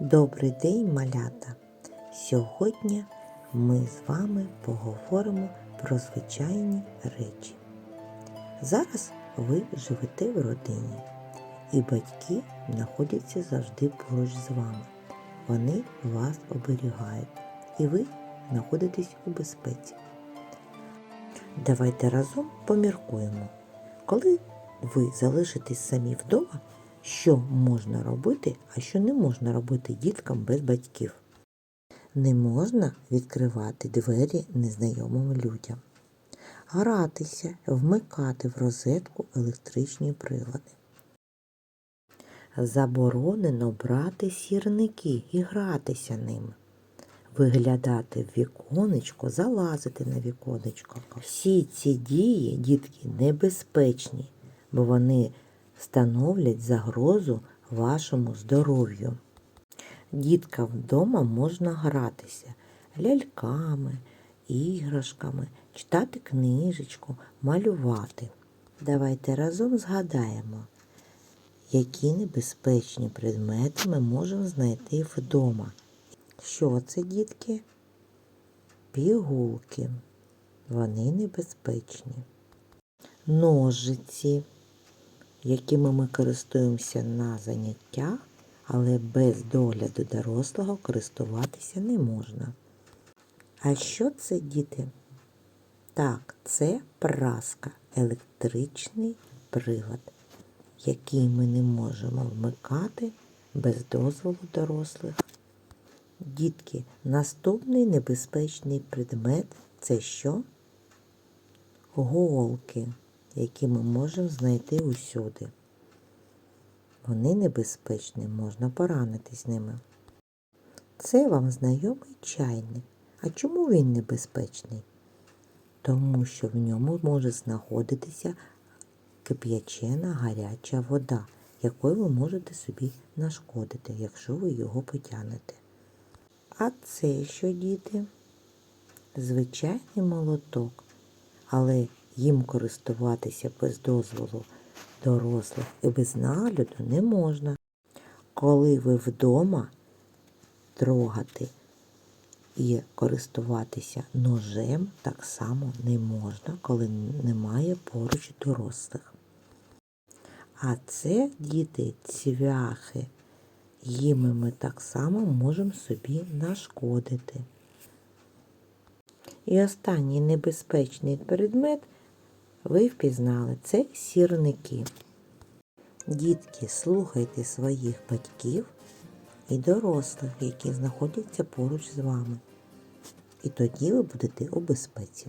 Добрий день, малята! Сьогодні ми з вами поговоримо про звичайні речі. Зараз ви живете в родині, і батьки знаходяться завжди поруч з вами. Вони вас оберігають, і ви знаходитесь у безпеці. Давайте разом поміркуємо. Коли ви залишитесь самі вдома, що можна робити, а що не можна робити діткам без батьків. Не можна відкривати двері незнайомим людям, гратися, вмикати в розетку електричні прилади. Заборонено брати сірники і гратися ними, виглядати в віконечко, залазити на віконечко. Всі ці дії, дітки, небезпечні, бо вони становлять загрозу вашому здоров'ю. Діткам вдома можна гратися ляльками, іграшками, читати книжечку, малювати. Давайте разом згадаємо, які небезпечні предмети ми можемо знайти вдома. Що це, дітки? Пігулки. Вони небезпечні. Ножиці, якими ми користуємося на заняттях, але без догляду дорослого користуватися не можна. А що це, діти? Так, це праска, електричний прилад, який ми не можемо вмикати без дозволу дорослих. Дітки, наступний небезпечний предмет це що? Голки, які ми можемо знайти усюди. Вони небезпечні, можна поранитись ними. Це вам знайомий чайник. А чому він небезпечний? Тому що в ньому може знаходитися кип'ячена гаряча вода, якою ви можете собі нашкодити, якщо ви його потягнете. А це що, діти? Звичайний молоток, але їм користуватися без дозволу дорослих і без нагляду не можна. Коли ви вдома трогати і користуватися ножем так само не можна, коли немає поруч дорослих. А це діти цвяхи. Їми ми так само можемо собі нашкодити. І останній небезпечний предмет ви впізнали це сірники. Дітки, слухайте своїх батьків і дорослих, які знаходяться поруч з вами. І тоді ви будете у безпеці.